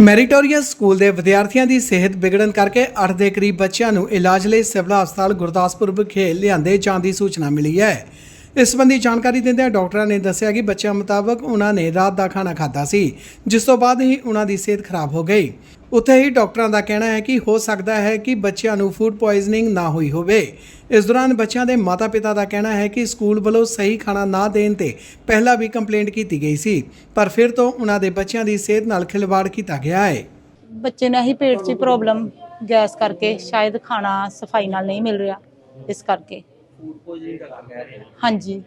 Meritorious school ਦੇ ਵਿਦਿਆਰਥੀਆਂ ਦੀ ਸਿਹਤ ਵਿਗੜਨ ਕਰਕੇ 8 ਦੇ ਕਰੀਬ ਬੱਚਿਆਂ ਨੂੰ ਇਲਾਜ ਲਈ ਸਿਵਲ ਹਸਪਤਾਲ ਗੁਰਦਾਸਪੁਰ ਵਿਖੇ ਲਿਆਂਦੇ ਜਾਣ ਦੀ ਸੂਚਨਾ ਮਿਲੀ ਹੈ। ਇਸ ਸੰਬੰਧੀ ਜਾਣਕਾਰੀ ਦਿੰਦਿਆਂ ਡਾਕਟਰਾਂ ਨੇ ਦੱਸਿਆ ਕਿ ਬੱਚਿਆਂ ਮੁਤਾਬਕ ਉਹਨਾਂ ਨੇ ਰਾਤ ਦਾ ਖਾਣਾ ਖਾਧਾ ਸੀ, ਜਿਸ ਤੋਂ ਬਾਅਦ ਹੀ ਉਹਨਾਂ ਦੀ ਸਿਹਤ ਖਰਾਬ ਹੋ ਗਈ। ਉੱਥੇ ਹੀ ਡਾਕਟਰਾਂ ਦਾ ਕਹਿਣਾ ਹੈ ਕਿ ਹੋ ਸਕਦਾ ਹੈ ਕਿ ਬੱਚਿਆਂ ਨੂੰ ਫੂਡ ਪੋਇਜ਼ਨਿੰਗ ਨਾ ਹੋਈ ਹੋਵੇ। ਇਸ ਦੌਰਾਨ ਬੱਚਿਆਂ ਦੇ ਮਾਤਾ-ਪਿਤਾ ਦਾ ਕਹਿਣਾ ਹੈ ਕਿ ਸਕੂਲ ਵੱਲੋਂ ਸਹੀ ਖਾਣਾ ਨਾ ਦੇਣ ਤੇ ਪਹਿਲਾਂ ਵੀ ਕੰਪਲੇਂਟ ਕੀਤੀ ਗਈ ਸੀ ਪਰ ਫਿਰ ਤੋਂ ਉਹਨਾਂ ਦੇ ਬੱਚਿਆਂ ਦੀ ਸਿਹਤ ਨਾਲ ਖਿਲਵਾੜ ਕੀਤਾ ਗਿਆ ਹੈ। ਬੱਚੇ ਨੂੰ ਹੀ ਪੇਟ 'ਚ ਪ੍ਰੋਬਲਮ ਗੈਸ ਕਰਕੇ ਸ਼ਾਇਦ ਖਾਣਾ ਸਫ਼ਾਈ ਨਾਲ ਨਹੀਂ ਮਿਲ ਰਿਹਾ ਇਸ ਕਰਕੇ। ਹਾਂਜੀ।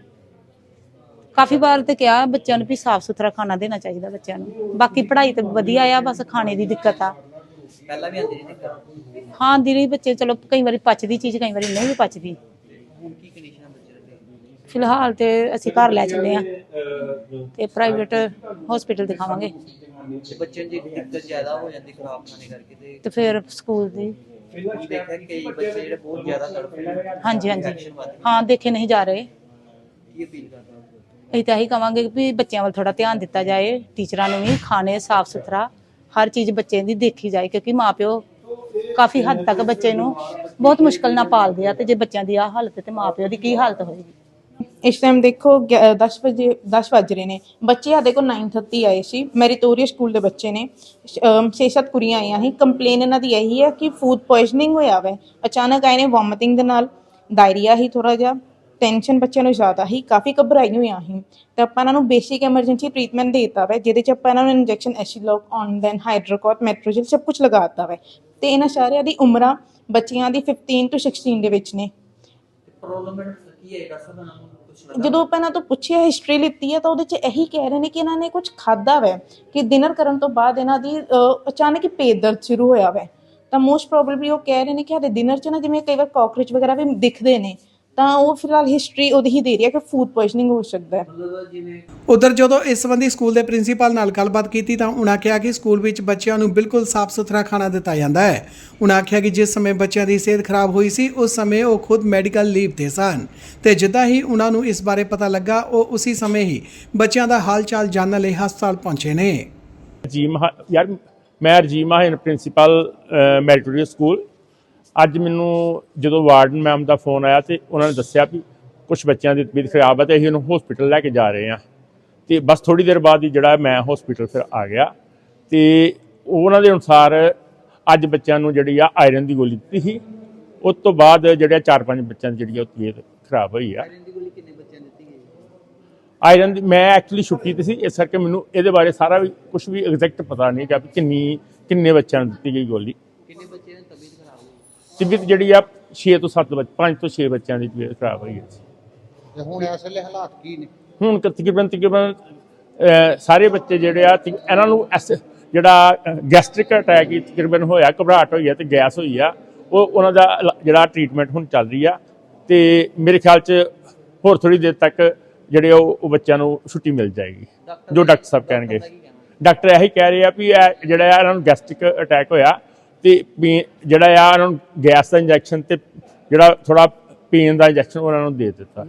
ਕਾਫੀ ਵਾਰ ਤੇ ਕਿਹਾ ਬੱਚਿਆਂ ਨੂੰ ਵੀ ਸਾਫ਼ ਸੁਥਰਾ ਖਾਣਾ ਦੇਣਾ ਚਾਹੀਦਾ ਬੱਚਿਆਂ ਨੂੰ। ਬਾਕੀ ਪੜ੍ਹਾਈ ਤੇ ਵਧੀਆ ਆ ਬਸ ਖਾਣੇ ਦੀ ਦਿੱਕਤ ਆ। ਪਹਿਲਾਂ ਵੀ ਆਂਦੀ ਰਹੀ ਦਿੱਕਤ ਹਾਂ ਦੀ ਰਹੀ ਬੱਚੇ ਚਲੋ ਕਈ ਵਾਰੀ ਪਚਦੀ ਚੀਜ਼ ਕਈ ਵਾਰੀ ਨਹੀਂ ਵੀ ਪਚਦੀ। ਹੁਣ ਕੀ ਕੰਡੀਸ਼ਨ ਹੈ ਬੱਚੇ ਦੀ? ਫਿਲਹਾਲ ਤੇ ਅਸੀਂ ਘਰ ਲੈ ਚੱਲੇ ਆ ਤੇ ਪ੍ਰਾਈਵੇਟ ਹਸਪੀਟਲ ਦਿਖਾਵਾਂਗੇ। ਤੇ ਬੱਚੇ ਦੀ ਦਿੱਕਤ ਜ਼ਿਆਦਾ ਹੋ ਜਾਂਦੀ ਖਰਾਬ ਖਾਣੇ ਕਰਕੇ ਤੇ ਤੇ ਫਿਰ ਸਕੂਲ ਦੀ। ਹੁਣ ਦੇਖਿਆ ਕਿ ਕਈ ਬੱਚੇ ਜਿਹੜੇ ਬਹੁਤ ਜ਼ਿਆਦਾ ਤੜਫਦੇ ਨੇ ਹਾਂਜੀ ਹਾਂਜੀ। ਹਾਂ ਦੇਖੇ ਨਹੀਂ ਜਾ ਰਹੇ। ਕੀ ਅਪੀਲ ਕਰਦਾ ਅਸੀਂ ਤਾਂ ਇਹੀ ਕਵਾਂਗੇ ਵੀ ਬੱਚਿਆਂ ਵੱਲ ਥੋੜਾ ਧਿਆਨ ਦਿੱਤਾ ਜਾਏ, ਟੀਚਰਾਂ ਨੂੰ ਵੀ ਖਾਣੇ, ਸਾਫ਼ ਸੁਥਰਾ, ਹਰ ਚੀਜ਼ ਬੱਚੇ ਦੀ ਦੇਖੀ ਜਾਏ, ਕਿਉਂਕਿ ਮਾਪਿਓ ਕਾਫੀ ਹੱਦ ਤੱਕ ਬੱਚੇ ਨੂੰ ਬਹੁਤ ਮੁਸ਼ਕਲ ਨਾਲ ਪਾਲਦੇ ਆ ਤੇ ਜੇ ਬੱਚਿਆਂ ਦੀ ਆ ਹਾਲਤ ਹੈ ਤੇ ਮਾਪਿਓ ਦੀ ਕੀ ਹਾਲਤ ਹੋਏਗੀ? ਇਸ ਟਾਈਮ ਦੇਖੋ 10 ਵਜੇ 10 ਵੱਜ ਰਹੇ ਨੇ। ਬੱਚੇ ਸਾਡੇ ਕੋਲ 9:30 ਆਏ ਸੀ। ਮੈਰੀਟੋਰੀਅਸ ਸਕੂਲ ਦੇ ਬੱਚੇ ਨੇ। 6-7 ਕੁੜੀਆਂ ਆਈਆਂ ਸੀ। ਕੰਪਲੇਨ ਇਹਨਾਂ ਦੀ ਇਹੀ ਹੈ ਕਿ ਫੂਡ ਪੋਇਜ਼ਨਿੰਗ ਹੋਇਆ ਵੈ। ਅਚਾਨਕ ਆਏ ਨੇ ਵੋਮਿਟਿੰਗ ਦੇ ਨਾਲ। ਡਾਇਰੀਆ ਹੀ ਥੋੜਾ ਜਿਹਾ। ਟੈਨਸ਼ਨ ਬੱਚਿਆਂ ਨੂੰ ਜ਼ਿਆਦਾ ਹੀ ਕਾਫੀ ਘਬਰਾਈ ਹੋਈਆਂ ਸੀ। ਤੇ ਆਪਾਂ ਇਹਨਾਂ ਨੂੰ ਬੇਸਿਕ ਐਮਰਜੈਂਸੀ ਟ੍ਰੀਟਮੈਂਟ ਦੇ ਦਿੱਤਾ ਵੈ ਜਿਹਦੇ ਚ ਆਪਾਂ ਇਹਨਾਂ ਨੂੰ ਇੰਜੈਕਸ਼ਨ ਐਸ਼ੀਲੋਕ ਔਨਡਨ ਹਾਈਡਰੋਕੋਟ ਮੈਟਰੋਜਲ ਸਭ ਕੁਝ ਲਗਾ ਦਿੱਤਾ ਵੈ। ਤੇ ਇਹਨਾਂ ਸਾਰਿਆਂ ਦੀ ਉਮਰਾਂ ਬੱਚਿਆਂ ਦੀ 15 ਤੋਂ 16 ਦੇ ਵਿੱਚ ਨੇ। ਪ੍ਰੋਬਲਮ ਕੀ ਹੈ ਜਦੋਂ ਆਪਾਂ ਇਹਨਾਂ ਤੋਂ ਪੁੱਛਿਆ ਹਿਸਟਰੀ ਲਿੱਤੀ ਹੈ ਤਾਂ ਉਹਦੇ ਚ ਇਹੀ ਕਹਿ ਰਹੇ ਨੇ ਕਿ ਇਹਨਾਂ ਨੇ ਕੁਝ ਖਾਦਾ ਵੈ ਕਿ ਡਿਨਰ ਕਰਨ ਤੋਂ ਬਾਅਦ ਇਹਨਾਂ ਦੀ ਅਚਾਨਕ ਹੀ ਪੇਟ ਦਰਦ ਸ਼ੁਰੂ ਹੋਇਆ ਵੈ। ਤਾਂ ਮੋਸਟ ਪ੍ਰੋਬਬਲੀ ਉਹ ਕਹਿ ਰਹੇ ਨੇ ਕਿ ਸਾਡੇ ਡਿਨਰ ਚ ਨਾ ਜਿਵੇਂ ਕਈ ਵਾਰ ਕਾਕਰੋਚ ਵਗੈਰਾ ਵੀ ਦਿਖਦੇ ਨੇ ਤਾਂ ਉਹ ਫਿਲਹਾਲ ਹਿਸਟਰੀ ਉਹਦੀ ਹੀ ਦੇ ਰਹੀ ਹੈ ਕਿ ਫੂਡ ਪੋਇਜ਼ਨਿੰਗ ਹੋ ਸਕਦਾ ਹੈ। ਉਧਰ ਜਦੋਂ ਇਸ ਸੰਬੰਧੀ ਸਕੂਲ ਦੇ ਪ੍ਰਿੰਸੀਪਲ ਨਾਲ ਗੱਲਬਾਤ ਕੀਤੀ ਤਾਂ ਉਹਨਾਂ ਕਿਹਾ ਕਿ ਸਕੂਲ ਵਿੱਚ ਬੱਚਿਆਂ ਨੂੰ ਬਿਲਕੁਲ ਸਾਫ਼ ਸੁਥਰਾ ਖਾਣਾ ਦਿੱਤਾ ਜਾਂਦਾ ਹੈ। ਉਹਨਾਂ ਆਖਿਆ ਕਿ ਜਿਸ ਸਮੇਂ ਬੱਚਿਆਂ ਦੀ ਸਿਹਤ ਖਰਾਬ ਹੋਈ ਸੀ ਉਸ ਸਮੇਂ ਉਹ ਖੁਦ ਮੈਡੀਕਲ ਲੀਵ ਤੇ ਸਨ। ਤੇ ਜਿੱਦਾਂ ਹੀ ਉਹਨਾਂ ਨੂੰ ਇਸ ਬਾਰੇ ਪਤਾ ਲੱਗਾ ਉਹ ਉਸੇ ਸਮੇਂ ਹੀ ਬੱਚਿਆਂ ਦਾ ਹਾਲ ਚਾਲ ਜਾਣਨ ਲਈ ਹਸਪਤਾਲ ਪਹੁੰਚੇ ਨੇ। ਯਾਰ ਮੈਂ Rajiv Mahan principal meritorious school. ਅੱਜ ਮੈਨੂੰ ਜਦੋਂ ਵਾਰਡਨ ਮੈਮ ਦਾ ਫੋਨ ਆਇਆ ਤੇ ਉਹਨਾਂ ਨੇ ਦੱਸਿਆ ਵੀ ਕੁਝ ਬੱਚਿਆਂ ਦੀ ਤਬੀਅਤ ਖਰਾਬ ਹੈ ਤੇ ਅਸੀਂ ਉਹਨੂੰ ਹਸਪੀਟਲ ਲੈ ਕੇ ਜਾ ਰਹੇ ਹਾਂ। ਤੇ ਬਸ ਥੋੜੀ ਦੇਰ ਬਾਅਦ ਹੀ ਜਿਹੜਾ ਮੈਂ ਹਸਪੀਟਲ ਫਿਰ ਆ ਗਿਆ ਤੇ ਉਹਨਾਂ ਦੇ ਅਨੁਸਾਰ ਅੱਜ ਬੱਚਿਆਂ ਨੂੰ ਜਿਹੜੀ ਆ ਆਇਰਨ ਦੀ ਗੋਲੀ ਦਿੱਤੀ ਸੀ। ਉਸ ਤੋਂ ਬਾਅਦ ਜਿਹੜੇ ਚਾਰ ਪੰਜ ਬੱਚਿਆਂ ਦੀ ਜਿਹੜੀ ਉਹ ਤਬੀਅਤ ਖਰਾਬ ਹੋਈ ਆ। ਆਇਰਨ ਦੀ ਗੋਲੀ ਕਿੰਨੇ ਬੱਚਿਆਂ ਨੂੰ ਦਿੱਤੀ ਗਈ? ਆਇਰਨ ਦੀ ਮੈਂ ਐਕਚੁਅਲੀ ਛੁੱਟੀ ਤੇ ਸੀ ਇਸ ਕਰਕੇ ਮੈਨੂੰ ਇਹਦੇ ਬਾਰੇ ਸਾਰਾ ਵੀ ਕੁਝ ਵੀ ਐਗਜ਼ੈਕਟ ਪਤਾ ਨਹੀਂ ਕਿ ਕਿੰਨੀ ਕਿੰਨੇ ਬੱਚਿਆਂ ਨੂੰ ਦਿੱਤੀ ਗਈ ਗੋਲੀ। ਕਿੰਨੇ ਬੱਚਿਆਂ ਦੀ ਤਬੀਅਤ ਖਰਾਬ ਹੋਈ ਤਬੀਅਤ ਜਿਹੜੀ ਆ 6 ਤੋਂ 7 ਬੱਚ 5 ਤੋਂ 6 ਬੱਚਿਆਂ ਦੀ ਤਬੀਅਤ ਖਰਾਬ ਹੋਈ ਹੈ ਤੇ ਹੁਣ ਇਸ ਵੇਲੇ ਹਾਲਾਤ ਕੀ ਨੇ? ਹੁਣ ਤਕਰੀਬਨ ਤਕਰੀਬਨ ਸਾਰੇ ਬੱਚੇ ਜਿਹੜੇ ਆ ਇਹਨਾਂ ਨੂੰ ਐਸ- ਜਿਹੜਾ ਗੈਸਟ੍ਰਿਕ ਅਟੈਕ ਤਕਰੀਬਨ ਹੋਇਆ ਘਬਰਾਹਟ ਹੋਈ ਆ ਤੇ ਗੈਸ ਹੋਈ ਆ। ਉਹ ਉਹਨਾਂ ਦਾ ਜਿਹੜਾ ਟ੍ਰੀਟਮੈਂਟ ਹੁਣ ਚੱਲ ਰਹੀ ਆ। ਤੇ ਮੇਰੇ ਖਿਆਲ 'ਚ ਹੋਰ ਥੋੜੀ ਦੇਰ ਤੱਕ ਜਿਹੜੇ ਉਹ ਬੱਚਿਆਂ ਨੂੰ ਛੁੱਟੀ ਮਿਲ ਜਾਏਗੀ। ਜੋ ਡਾਕਟਰ ਸਾਹਿਬ ਕਹਿਣਗੇ। ਡਾਕਟਰ ਇਹੀ ਕਹਿ ਰਹੇ ਆ ਵੀ ਇਹ ਜਿਹੜਾ ਇਹਨਾਂ ਨੂੰ ਗੈਸਟ੍ਰਿਕ ਅਟੈਕ ਹੋਇਆ ਤੇ ਜਿਹੜਾ ਆ, ਉਹਨਾਂ ਨੂੰ ਗੈਸ ਦਾ ਇੰਜੈਕਸ਼ਨ ਤੇ ਜਿਹੜਾ ਥੋੜਾ ਪੇਨ ਦਾ ਇੰਜੈਕਸ਼ਨ ਉਹਨਾਂ ਨੂੰ ਦੇ ਦਿੱਤਾ।